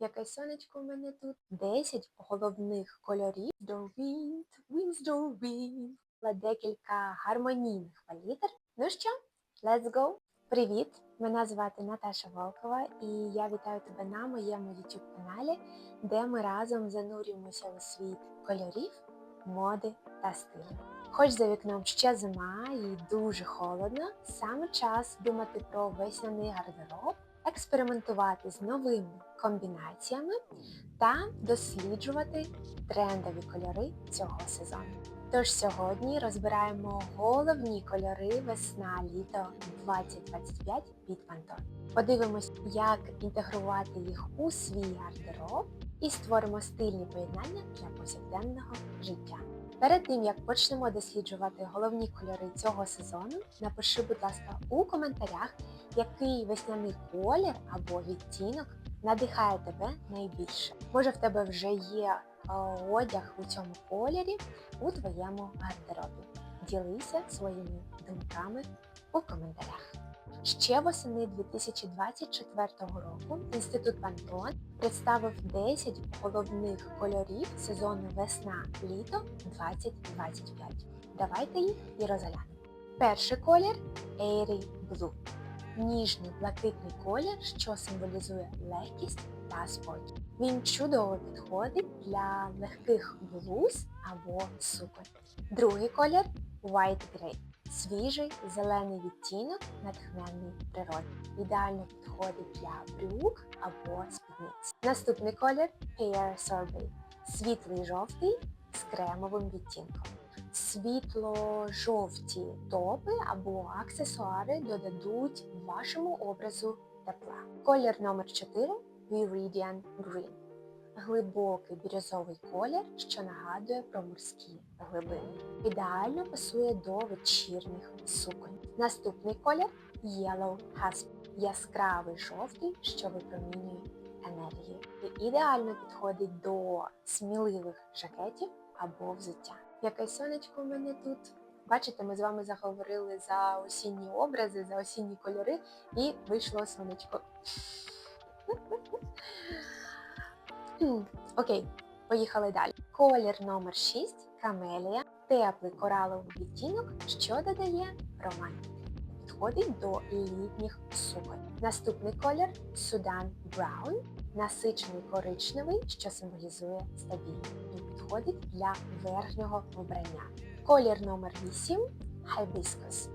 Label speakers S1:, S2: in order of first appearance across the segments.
S1: Яке сонечко в мене тут? 10 головних кольорів до wind, winds do wind. Та Декілька гармонійних палітр. Ну що, let's go! Привіт! Мене звати Наташа Волкова і я вітаю тебе на моєму YouTube каналі, де ми разом занурюємося у світ кольорів, моди та стилю. Хоч за вікном ще зима і дуже холодно, саме час думати про весняний гардероб, експериментувати з новими комбінаціями та досліджувати трендові кольори цього сезону. Тож сьогодні розбираємо головні кольори весна-літо 2025 від Pantone. Подивимось, як інтегрувати їх у свій гардероб і створимо стильні поєднання для повсякденного життя. Перед тим як почнемо досліджувати головні кольори цього сезону, напиши, будь ласка, у коментарях, який весняний колір або відтінок надихає тебе найбільше. Може в тебе вже є е, одяг у цьому кольорі у твоєму гардеробі. Ділися своїми думками у коментарях. Ще восени 2024 року Інститут Пантон представив 10 головних кольорів сезону весна-літо 2025. Давайте їх і розглянемо. Перший колір Airy Blue. Ніжний блакитний колір, що символізує легкість та спокій. Він чудово підходить для легких блуз або суконь. Другий колір White Grey. Свіжий зелений відтінок, натхнений природою. Ідеально підходить для брюк або спідниць. Наступний колір Pear Sorbet. Світлий жовтий з кремовим відтінком. Світло-жовті топи або аксесуари додадуть вашому образу тепла. Колір номер 4 Viridian Green. Глибокий бірюзовий колір, що нагадує про морські глибини. Ідеально пасує до вечірніх суконь. Наступний колір Yellow Hasp. Яскравий жовтий, що випромінює енергію. І ідеально підходить до сміливих жакетів або взуття. Яке сонечко в мене тут? Бачите, ми з вами заговорили за осінні образи, за осінні кольори, і вийшло сонечко. Окей, поїхали далі. Колір номер 6 камелія, теплий кораловий відтінок, що додає романтики. Підходить до літніх суконь. Наступний колір Судан Браун, насичений коричневий, що символізує стабільність. І підходить для верхнього вбрання. Колір номер 8 Hibiscus.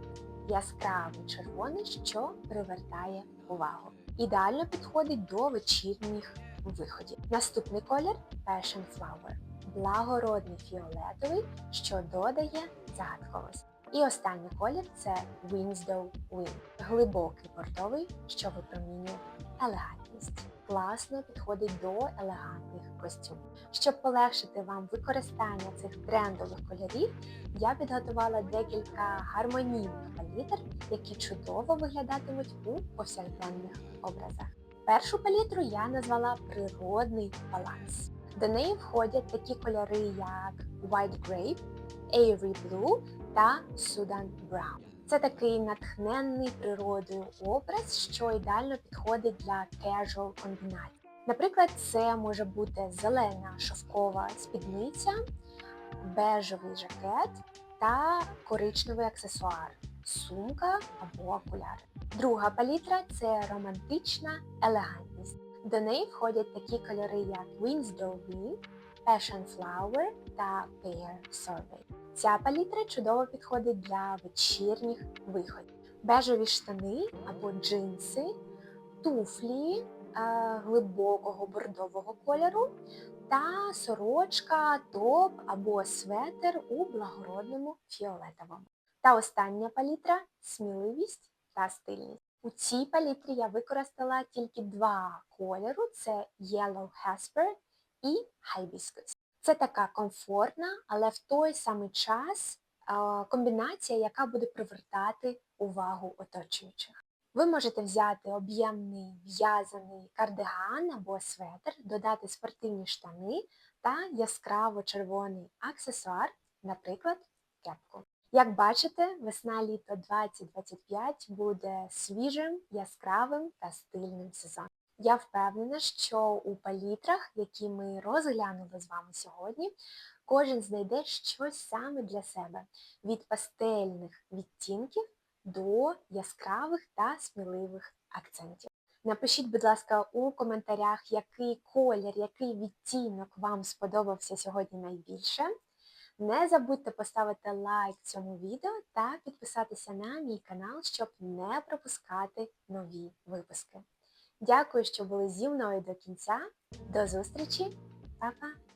S1: Яскравий червоний, що привертає увагу. Ідеально підходить до вечірніх виходів. Наступний колір Passion Flower. Благородний фіолетовий, що додає загадковості. І останній колір це Winsdow Wing. Глибокий бордовий, що випромінює елегантність. Класно підходить до елегантних костюмів. Щоб полегшити вам використання цих трендових кольорів, я підготувала декілька гармонійних палітр, які чудово виглядатимуть у повсякденних образах. Першу палітру я назвала природний баланс. До неї входять такі кольори, як White Grape, Airy Blue та Sudan Brown. Це такий натхненний природою образ, що ідеально підходить для casual комбінацій. Наприклад, це може бути зелена шовкова спідниця, бежевий жакет та коричневий аксесуар, сумка або окуляри. Друга палітра це романтична елегантність. До неї входять такі кольори, як Winsdow Wing, Passion Flower та Pear Sorbet. Ця палітра чудово підходить для вечірніх виходів. Бежеві штани або джинси, туфлі е, глибокого бордового кольору та сорочка, топ або светр у благородному фіолетовому. Та остання палітра сміливість та стильність. У цій палітрі я використала тільки два кольору: це Yellow Hasper і Hibiscus. Це така комфортна, але в той самий час комбінація, яка буде привертати увагу оточуючих. Ви можете взяти об'ємний в'язаний кардиган або светр, додати спортивні штани та яскраво червоний аксесуар, наприклад, кепку. Як бачите, весна-літо 2025 буде свіжим, яскравим та стильним сезоном. Я впевнена, що у палітрах, які ми розглянули з вами сьогодні, кожен знайде щось саме для себе від пастельних відтінків до яскравих та сміливих акцентів. Напишіть, будь ласка, у коментарях, який колір, який відтінок вам сподобався сьогодні найбільше. Не забудьте поставити лайк цьому відео та підписатися на мій канал, щоб не пропускати нові випуски. Дякую, що були зі мною до кінця. До зустрічі, Па-па!